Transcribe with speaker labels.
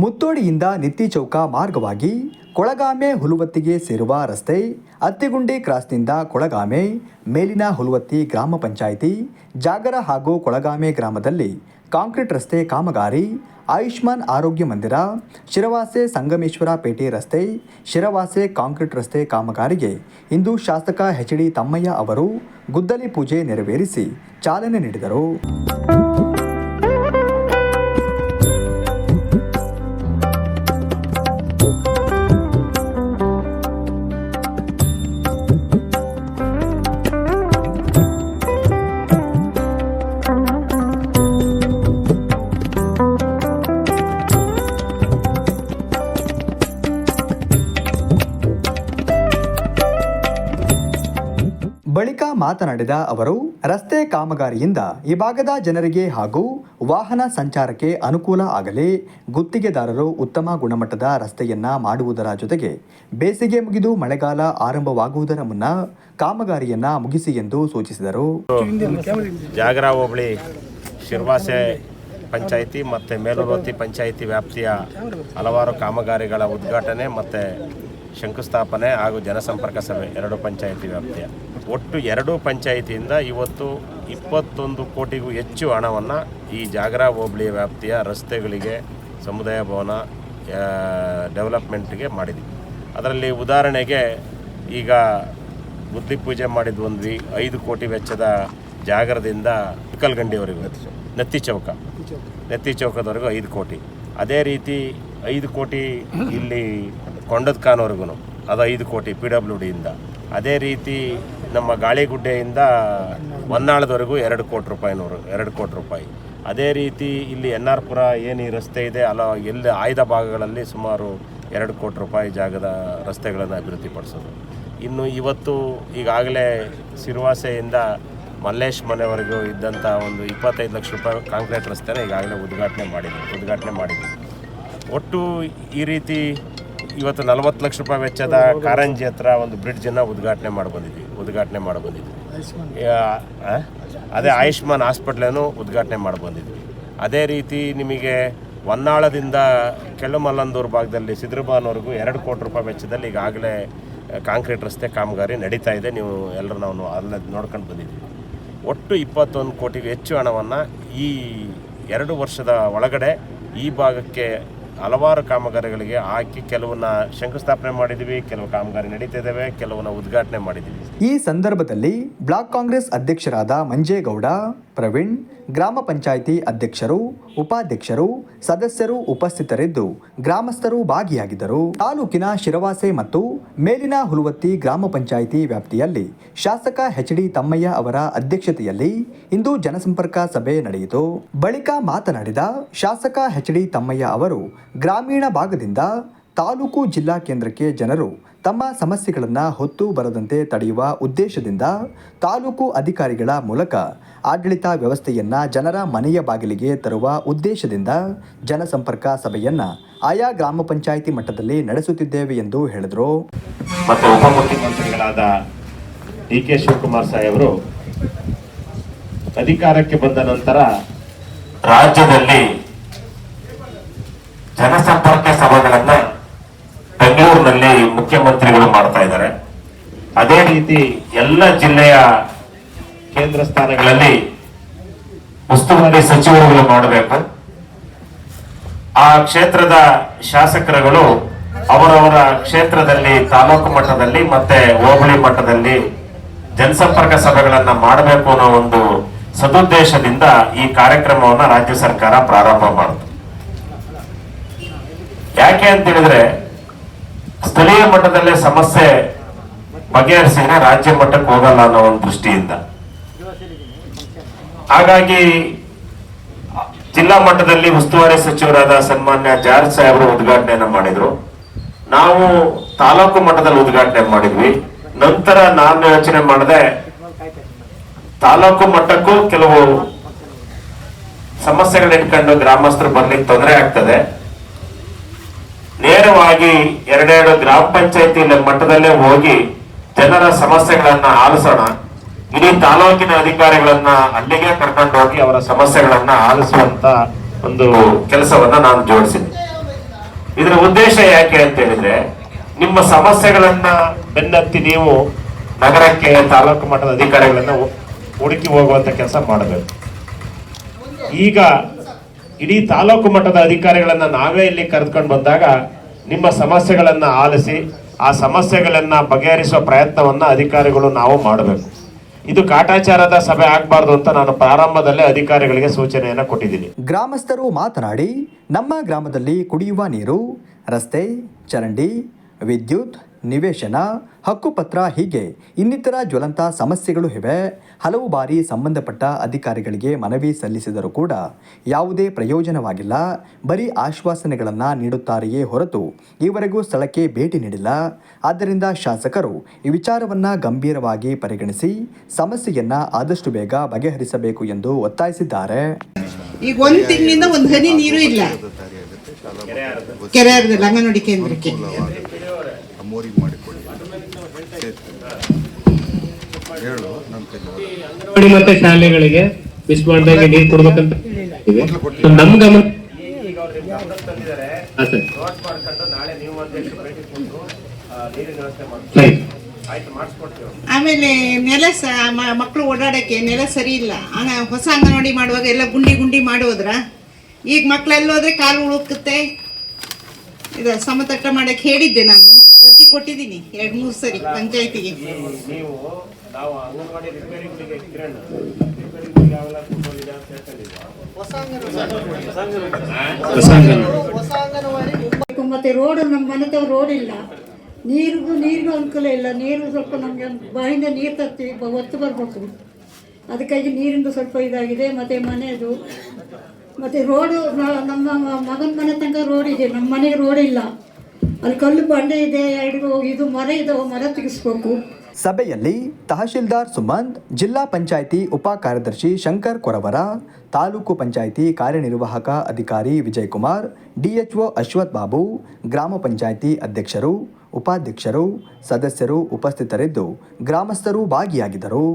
Speaker 1: ಮುತ್ತೋಡಿಯಿಂದ ನಿತ್ತಿ ಚೌಕ ಮಾರ್ಗವಾಗಿ ಕೊಳಗಾಮೆ ಹುಲುವತ್ತಿಗೆ ಸೇರುವ ರಸ್ತೆ ಅತ್ತಿಗುಂಡಿ ಕ್ರಾಸ್ನಿಂದ ಕೊಳಗಾಮೆ, ಮೇಲಿನ ಹುಲುವತ್ತಿ ಗ್ರಾಮ ಪಂಚಾಯಿತಿ, ಜಾಗರ ಹಾಗೂ ಕೊಳಗಾಮೆ ಗ್ರಾಮದಲ್ಲಿ ಕಾಂಕ್ರೀಟ್ ರಸ್ತೆ ಕಾಮಗಾರಿ, ಆಯುಷ್ಮಾನ್ ಆರೋಗ್ಯ ಮಂದಿರ, ಶಿರವಾಸೆ ಸಂಗಮೇಶ್ವರ ಪೇಟೆ ರಸ್ತೆ, ಶಿರವಾಸೆ ಕಾಂಕ್ರೀಟ್ ರಸ್ತೆ ಕಾಮಗಾರಿಗೆ ಇಂದು ಶಾಸಕ ಎಚ್ ಡಿ ತಮ್ಮಯ್ಯ ಅವರು ಗುದ್ದಲಿ ಪೂಜೆ ನೆರವೇರಿಸಿ ಚಾಲನೆ ನೀಡಿದರು. ಬಳಿಕ ಮಾತನಾಡಿದ ಅವರು, ರಸ್ತೆ ಕಾಮಗಾರಿಯಿಂದ ಈ ಭಾಗದ ಜನರಿಗೆ ಹಾಗೂ ವಾಹನ ಸಂಚಾರಕ್ಕೆ ಅನುಕೂಲ ಆಗಲಿ ಗುತ್ತಿಗೆದಾರರು ಉತ್ತಮ ಗುಣಮಟ್ಟದ ರಸ್ತೆಯನ್ನ ಮಾಡುವುದರ ಜೊತೆಗೆ ಬೇಸಿಗೆ ಮುಗಿದು ಮಳೆಗಾಲ ಆರಂಭವಾಗುವುದರ ಮುನ್ನ ಕಾಮಗಾರಿಯನ್ನ ಮುಗಿಸಿ ಎಂದು ಸೂಚಿಸಿದರು.
Speaker 2: ಜಾಗರ ಹೋಬಳಿ, ಶಿರ್ವಾಸೆ ಪಂಚಾಯಿತಿ ಮತ್ತು ಮೇಲುವರ್ತಿ ಪಂಚಾಯಿತಿ ವ್ಯಾಪ್ತಿಯ ಹಲವಾರು ಕಾಮಗಾರಿಗಳ ಉದ್ಘಾಟನೆ ಮತ್ತು ಶಂಕುಸ್ಥಾಪನೆ ಹಾಗೂ ಜನಸಂಪರ್ಕ ಸಭೆ, ಎರಡು ಪಂಚಾಯಿತಿ ವ್ಯಾಪ್ತಿಯ. ಒಟ್ಟು ಎರಡೂ ಪಂಚಾಯಿತಿಯಿಂದ ಇವತ್ತು ಇಪ್ಪತ್ತೊಂದು ಕೋಟಿಗೂ ಹೆಚ್ಚು ಹಣವನ್ನು ಈ ಜಾಗರ ಹೋಬಳಿ ವ್ಯಾಪ್ತಿಯ ರಸ್ತೆಗಳಿಗೆ, ಸಮುದಾಯ ಭವನ ಡೆವಲಪ್ಮೆಂಟ್ಗೆ ಮಾಡಿದ್ವಿ. ಅದರಲ್ಲಿ ಉದಾಹರಣೆಗೆ ಈಗ ಬುದ್ಧಿ ಪೂಜೆ ಮಾಡಿದ್ದು ಒಂದ್ವಿ ಐದು ಕೋಟಿ ವೆಚ್ಚದ ಜಾಗರದಿಂದ ಇಕ್ಕಲ್ಗಂಡಿವರೆಗೂ ನತ್ತಿ ಚೌಕ. ನತ್ತಿ ಚೌಕದವರೆಗೂ ಐದು ಕೋಟಿ. ಅದೇ ರೀತಿ ಐದು ಕೋಟಿ ಇಲ್ಲಿ ಕೊಂಡದ ಖಾನ್ವರೆಗೂ ಅದು ಐದು ಕೋಟಿ ಪಿ ಡಬ್ಲ್ಯೂ ಡಿಯಿಂದ. ಅದೇ ರೀತಿ ನಮ್ಮ ಗಾಳಿಗುಡ್ಡೆಯಿಂದ ಹೊನ್ನಾಳದವರೆಗೂ ಎರಡು ಕೋಟಿ ರೂಪಾಯಿನವರು ಎರಡು ಕೋಟಿ ರೂಪಾಯಿ. ಅದೇ ರೀತಿ ಇಲ್ಲಿ ಎನ್ ಆರ್ ಪುರ ಏನು ಈ ರಸ್ತೆ ಇದೆ, ಅಲ್ಲ ಎಲ್ಲಿ ಆಯ್ದ ಭಾಗಗಳಲ್ಲಿ ಸುಮಾರು ಎರಡು ಕೋಟಿ ರೂಪಾಯಿ ಜಾಗದ ರಸ್ತೆಗಳನ್ನು ಅಭಿವೃದ್ಧಿಪಡಿಸೋದು. ಇನ್ನು ಇವತ್ತು ಈಗಾಗಲೇ ಸಿರುವಾಸೆಯಿಂದ ಮಲ್ಲೇಶ್ ಮನೆವರೆಗೂ ಇದ್ದಂಥ ಒಂದು ಇಪ್ಪತ್ತೈದು ಲಕ್ಷ ರೂಪಾಯಿ ಕಾಂಕ್ರೀಟ್ ರಸ್ತೆನ ಈಗಾಗಲೇ ಉದ್ಘಾಟನೆ ಮಾಡಿದ್ವಿ ಉದ್ಘಾಟನೆ ಮಾಡಿದ್ವಿ ಒಟ್ಟು ಈ ರೀತಿ ಇವತ್ತು ನಲವತ್ತು ಲಕ್ಷ ರೂಪಾಯಿ ವೆಚ್ಚದ ಕಾರಂಜಿ ಹತ್ರ ಒಂದು ಬ್ರಿಡ್ಜನ್ನು ಉದ್ಘಾಟನೆ ಮಾಡಿ ಬಂದಿದ್ವಿ ಉದ್ಘಾಟನೆ ಮಾಡಿ ಬಂದಿದ್ವಿ? ಅದೇ ಆಯುಷ್ಮಾನ್ ಹಾಸ್ಪಿಟ್ಲನ್ನು ಉದ್ಘಾಟನೆ ಮಾಡಿ ಬಂದಿದ್ವಿ. ಅದೇ ರೀತಿ ನಿಮಗೆ ಹೊನ್ನಾಳದಿಂದ ಕೆಳಮಲ್ಲಂದೂರು ಭಾಗದಲ್ಲಿ ಸಿದ್ರಬಾನ್ವರೆಗೂ ಎರಡು ಕೋಟಿ ರೂಪಾಯಿ ವೆಚ್ಚದಲ್ಲಿ ಈಗಾಗಲೇ ಕಾಂಕ್ರೀಟ್ ರಸ್ತೆ ಕಾಮಗಾರಿ ನಡೀತಾ ಇದೆ. ನೀವು ಎಲ್ಲರೂ ನಾವು ಅಲ್ಲೇ ನೋಡ್ಕೊಂಡು ಬಂದಿದ್ದೀವಿ ಒಟ್ಟು ಇಪ್ಪತ್ತೊಂದು ಕೋಟಿಗೂ ಹೆಚ್ಚು ಹಣವನ್ನು ಈ ಎರಡು ವರ್ಷದ ಒಳಗಡೆ ಈ ಭಾಗಕ್ಕೆ ಹಲವಾರು ಕಾಮಗಾರಿಗಳಿಗೆ ಹಾಕಿ ಕೆಲವನ್ನ ಶಂಕುಸ್ಥಾಪನೆ ಮಾಡಿದ್ದೀವಿ ಕೆಲವು ಕಾಮಗಾರಿ ನಡೀತಿದ್ದಾವೆ ಕೆಲವನ್ನ ಉದ್ಘಾಟನೆ ಮಾಡಿದ್ದೀವಿ
Speaker 1: ಈ ಸಂದರ್ಭದಲ್ಲಿ ಬ್ಲಾಕ್ ಕಾಂಗ್ರೆಸ್ ಅಧ್ಯಕ್ಷರಾದ ಮಂಜೇಗೌಡ ಪ್ರವೀಣ್, ಗ್ರಾಮ ಪಂಚಾಯಿತಿ ಅಧ್ಯಕ್ಷರು, ಉಪಾಧ್ಯಕ್ಷರು, ಸದಸ್ಯರು ಉಪಸ್ಥಿತರಿದ್ದು ಗ್ರಾಮಸ್ಥರು ಭಾಗಿಯಾಗಿದ್ದರು. ತಾಲೂಕಿನ ಶಿರವಾಸೆ ಮತ್ತು ಮೇಲಿನ ಹುಲುವತ್ತಿ ಗ್ರಾಮ ಪಂಚಾಯಿತಿ ವ್ಯಾಪ್ತಿಯಲ್ಲಿ ಶಾಸಕ ಎಚ್ ಡಿ ತಮ್ಮಯ್ಯ ಅವರ ಅಧ್ಯಕ್ಷತೆಯಲ್ಲಿ ಇಂದು ಜನಸಂಪರ್ಕ ಸಭೆ ನಡೆಯಿತು. ಬಳಿಕ ಮಾತನಾಡಿದ ಶಾಸಕ ಎಚ್ ಡಿ ತಮ್ಮಯ್ಯ ಅವರು, ಗ್ರಾಮೀಣ ಭಾಗದಿಂದ ತಾಲೂಕು ಜಿಲ್ಲಾ ಕೇಂದ್ರಕ್ಕೆ ಜನರು ತಮ್ಮ ಸಮಸ್ಯೆಗಳನ್ನು ಹೊತ್ತು ಬರದಂತೆ ತಡೆಯುವ ಉದ್ದೇಶದಿಂದ ತಾಲೂಕು ಅಧಿಕಾರಿಗಳ ಮೂಲಕ ಆಡಳಿತ ವ್ಯವಸ್ಥೆಯನ್ನ ಜನರ ಮನೆಯ ಬಾಗಿಲಿಗೆ ತರುವ ಉದ್ದೇಶದಿಂದ ಜನಸಂಪರ್ಕ ಸಭೆಯನ್ನ ಆಯಾ ಗ್ರಾಮ ಪಂಚಾಯಿತಿ ಮಟ್ಟದಲ್ಲಿ ನಡೆಸುತ್ತಿದ್ದೇವೆ ಎಂದು ಹೇಳಿದರು.
Speaker 2: ಮತ್ತು ಉಪಮುಖ್ಯಮಂತ್ರಿಗಳಾದ ಡಿ ಕೆ ಸಾಹೇಬರು ಅಧಿಕಾರಕ್ಕೆ ಬಂದ ನಂತರ ರಾಜ್ಯದಲ್ಲಿ ಜನಸಂಪರ್ಕ ಸಭೆಗಳನ್ನ ಬೆಂಗಳೂರಿನಲ್ಲಿ ಮುಖ್ಯಮಂತ್ರಿಗಳು ಮಾಡ್ತಾ ಇದ್ದಾರೆ. ಅದೇ ರೀತಿ ಎಲ್ಲ ಜಿಲ್ಲೆಯ ಕೇಂದ್ರ ಸ್ಥಾನಗಳಲ್ಲಿ ಉಸ್ತುವಾರಿ ಸಚಿವರುಗಳು ಮಾಡಬೇಕು ಆ ಕ್ಷೇತ್ರದ ಶಾಸಕರುಗಳು ಅವರವರ ಕ್ಷೇತ್ರದಲ್ಲಿ, ತಾಲೂಕು ಮಟ್ಟದಲ್ಲಿ ಮತ್ತೆ ಹೋಬಳಿ ಮಟ್ಟದಲ್ಲಿ ಜನಸಂಪರ್ಕ ಸಭೆಗಳನ್ನ ಮಾಡಬೇಕು ಅನ್ನೋ ಒಂದು ಸದುದ್ದೇಶದಿಂದ ಈ ಕಾರ್ಯಕ್ರಮವನ್ನ ರಾಜ್ಯ ಸರ್ಕಾರ ಪ್ರಾರಂಭ ಮಾಡಿತು. ಯಾಕೆ ಅಂತ ಹೇಳಿದ್ರೆ ಸ್ಥಳೀಯ ಮಟ್ಟದಲ್ಲೇ ಸಮಸ್ಯೆ ಬಗೆಹರಿಸಿದ್ರೆ ರಾಜ್ಯ ಮಟ್ಟಕ್ಕೆ ಹೋಗಲ್ಲ ಅನ್ನೋ ಒಂದು ದೃಷ್ಟಿಯಿಂದ. ಹಾಗಾಗಿ ಜಿಲ್ಲಾ ಮಟ್ಟದಲ್ಲಿ ಉಸ್ತುವಾರಿ ಸಚಿವರಾದ ಸನ್ಮಾನ್ಯ ಜಾರ್ಜ್ ಸಾಹೇಬರು ಉದ್ಘಾಟನೆಯನ್ನು ಮಾಡಿದ್ರು. ನಾವು ತಾಲೂಕು ಮಟ್ಟದಲ್ಲಿ ಉದ್ಘಾಟನೆ ಮಾಡಿದ್ವಿ. ನಂತರ ನಾನು ಯೋಚನೆ ಮಾಡಿದೆ, ತಾಲೂಕು ಮಟ್ಟಕ್ಕೂ ಕೆಲವು ಸಮಸ್ಯೆಗಳು ಇಟ್ಕೊಂಡು ಗ್ರಾಮಸ್ಥರು ಬರ್ಲಿಕ್ಕೆ ತೊಂದರೆ ಆಗ್ತದೆ. ನೇರವಾಗಿ ಎರಡೆರಡು ಗ್ರಾಮ ಪಂಚಾಯತಿ ಮಟ್ಟದಲ್ಲೇ ಹೋಗಿ ಜನರ ಸಮಸ್ಯೆಗಳನ್ನ ಆಲಿಸೋಣ. ಇಡೀ ತಾಲೂಕಿನ ಅಧಿಕಾರಿಗಳನ್ನ ಅಲ್ಲಿಗೆ ಕರ್ಕೊಂಡು ಹೋಗಿ ಅವರ ಸಮಸ್ಯೆಗಳನ್ನ ಆಲಿಸುವಂತ ಒಂದು ಕೆಲಸವನ್ನ ನಾನು ಜೋಡಿಸಿದ್ದೆ. ಇದರ ಉದ್ದೇಶ ಯಾಕೆ ಅಂತ ಹೇಳಿದ್ರೆ, ನಿಮ್ಮ ಸಮಸ್ಯೆಗಳನ್ನ ಬೆನ್ನತ್ತಿ ನೀವು ನಗರಕ್ಕೆ ತಾಲೂಕು ಮಟ್ಟದ ಅಧಿಕಾರಿಗಳನ್ನ ಹುಡುಕಿ ಹೋಗುವಂತ ಕೆಲಸ ಮಾಡಬೇಕು. ಈಗ ಇಡೀ ತಾಲೂಕು ಮಟ್ಟದ ಅಧಿಕಾರಿಗಳನ್ನು ನಾವೇ ಇಲ್ಲಿ ಕರೆದುಕೊಂಡು ಬಂದಾಗ ನಿಮ್ಮ ಸಮಸ್ಯೆಗಳನ್ನು ಆಲಿಸಿ, ಆ ಸಮಸ್ಯೆಗಳನ್ನು ಬಗೆಹರಿಸುವ ಪ್ರಯತ್ನವನ್ನು ಅಧಿಕಾರಿಗಳು ನಾವು ಮಾಡಬೇಕು. ಇದು ಕಾಟಾಚಾರದ ಸಭೆ ಆಗಬಾರ್ದು ಅಂತ ನಾನು ಪ್ರಾರಂಭದಲ್ಲೇ ಅಧಿಕಾರಿಗಳಿಗೆ ಸೂಚನೆಯನ್ನು ಕೊಟ್ಟಿದ್ದೀನಿ.
Speaker 1: ಗ್ರಾಮಸ್ಥರು ಮಾತನಾಡಿ, ನಮ್ಮ ಗ್ರಾಮದಲ್ಲಿ ಕುಡಿಯುವ ನೀರು, ರಸ್ತೆ, ಚರಂಡಿ, ವಿದ್ಯುತ್ ನಿವೇಶನ, ಹಕ್ಕುಪತ್ರ ಹೀಗೆ ಇನ್ನಿತರ ಜ್ವಲಂತ ಸಮಸ್ಯೆಗಳು ಇವೆ. ಹಲವು ಬಾರಿ ಸಂಬಂಧಪಟ್ಟ ಅಧಿಕಾರಿಗಳಿಗೆ ಮನವಿ ಸಲ್ಲಿಸಿದರೂ ಕೂಡ ಯಾವುದೇ ಪ್ರಯೋಜನವಾಗಿಲ್ಲ. ಬರೀ ಆಶ್ವಾಸನೆಗಳನ್ನು ನೀಡುತ್ತಾರೆಯೇ ಹೊರತು ಈವರೆಗೂ ಸ್ಥಳಕ್ಕೆ ಭೇಟಿ ನೀಡಿಲ್ಲ. ಆದ್ದರಿಂದ ಶಾಸಕರು ಈ ವಿಚಾರವನ್ನು ಗಂಭೀರವಾಗಿ ಪರಿಗಣಿಸಿ ಸಮಸ್ಯೆಯನ್ನು ಆದಷ್ಟು ಬೇಗ ಬಗೆಹರಿಸಬೇಕು ಎಂದು ಒತ್ತಾಯಿಸಿದ್ದಾರೆ.
Speaker 3: ಈಗ ಒಂದು ತಿಂಗಳಿಂದ ಒಂದು ಹನಿ ನೀರು ಇಲ್ಲ. ಕೆರೆ ಅಂಗನವಾಡಿ ಕೇಂದ್ರಕ್ಕೆ.
Speaker 4: ಅಮೋರಿಗೆ ಮಾಡಿಕೊಡಿ ಹೇಳು ನಮ್ಮ ಕೈ
Speaker 5: ಅಂಗನವಾಡಿ ಮತ್ತೆ ಶಾಲೆಗಳಿಗೆ ಮಿಸ್ ಮಾಡ್ದಂಗೆ ನೀರು ಕೊಡ್ಬೇಕಂತ ನಮ್ ಗಮನ
Speaker 3: ಆಮೇಲೆ ನೆಲ ಸ ಮ- ಮಕ್ಳು ಓಡಾಡಕ್ಕೆ ನೆಲ ಸರಿ ಇಲ್ಲ. ಹೊಸ ಅಂಗನವಾಡಿ ಮಾಡುವಾಗ ಎಲ್ಲ ಗುಂಡಿ ಗುಂಡಿ ಮಾಡೋದ್ರ? ಈಗ ಮಕ್ಳು ಎಲ್ಲೋದ್ರೆ ಕಾಲು ಉಳುಕುತ್ತೆ? ಇದು ಸಮತಟ್ಟ ಮಾಡಕ್ಕೆ ಹೇಳಿದ್ದೆ ನಾನು. ಕೊಟ್ಟಿದ್ದೀನಿ ಎರಡ್ ಮೂರು ಸರಿ ಪಂಚಾಯತಿಗೆ.
Speaker 2: ನೀವು ನಾವು ಅಂಗನವಾಡಿ ರಿಪೇರಿಗಳಿಗೆ ಕಿರಣ್ ರಿಪೇರಿಗಳಿಗೆ ಯಾವೆಲ್ಲ ಕೂತ್ಕೊಂಡಿದೆ ಅಂತ ಹೇಳ್ಕೊಂಡಿದ್ವಿ
Speaker 6: ಮತ್ತೆ ರೋಡ್ ನಮ್ಮ ಮನೆತವ ರೋಡ್ ಇಲ್ಲ. ನೀರಿಗೂ ನೀರಿಗೂ ಅನುಕೂಲ ಇಲ್ಲ. ನೀರು ಸ್ವಲ್ಪ ನಮಗೆ ಬಾಯಿಂದ ನೀರು ತರ್ತೀವಿ ಬ- ಒತ್ತು ಬರಬೇಕು. ಅದಕ್ಕಾಗಿ ನೀರಿಂದು ಸ್ವಲ್ಪ ಇದಾಗಿದೆ. ಮತ್ತು ಮನೆಯದು ಮತ್ತು ರೋಡು ನಮ್ಮ ಮಗನ ಮನೆ ತನಕ ರೋಡ್ ಇದೆ. ನಮ್ಮ ಮನೆಗೆ ರೋಡ್ ಇಲ್ಲ. ಅಲ್ಲಿ ಕಲ್ಲು ಬಂಡೆ ಇದೆ, ಎರಡು ಇದು ಮರ ಇದಾವೆ, ಮರ ತೆಗಿಸ್ಬೇಕು.
Speaker 1: ಸಭೆಯಲ್ಲಿ ತಹಶೀಲ್ದಾರ್ ಸುಮಂತ್, ಜಿಲ್ಲಾ ಪಂಚಾಯಿತಿ ಉಪ ಕಾರ್ಯದರ್ಶಿ ಶಂಕರ್ ಕೊರವರ, ತಾಲೂಕು ಪಂಚಾಯಿತಿ ಕಾರ್ಯನಿರ್ವಾಹಕ ಅಧಿಕಾರಿ ವಿಜಯ್ ಕುಮಾರ್ ಡಿಎಚ್ಒ ಅಶ್ವಥ್ ಬಾಬು, ಗ್ರಾಮ ಪಂಚಾಯಿತಿ ಅಧ್ಯಕ್ಷರು, ಉಪಾಧ್ಯಕ್ಷರು, ಸದಸ್ಯರು ಉಪಸ್ಥಿತರಿದ್ದು ಗ್ರಾಮಸ್ಥರು ಭಾಗಿಯಾಗಿದ್ದರು.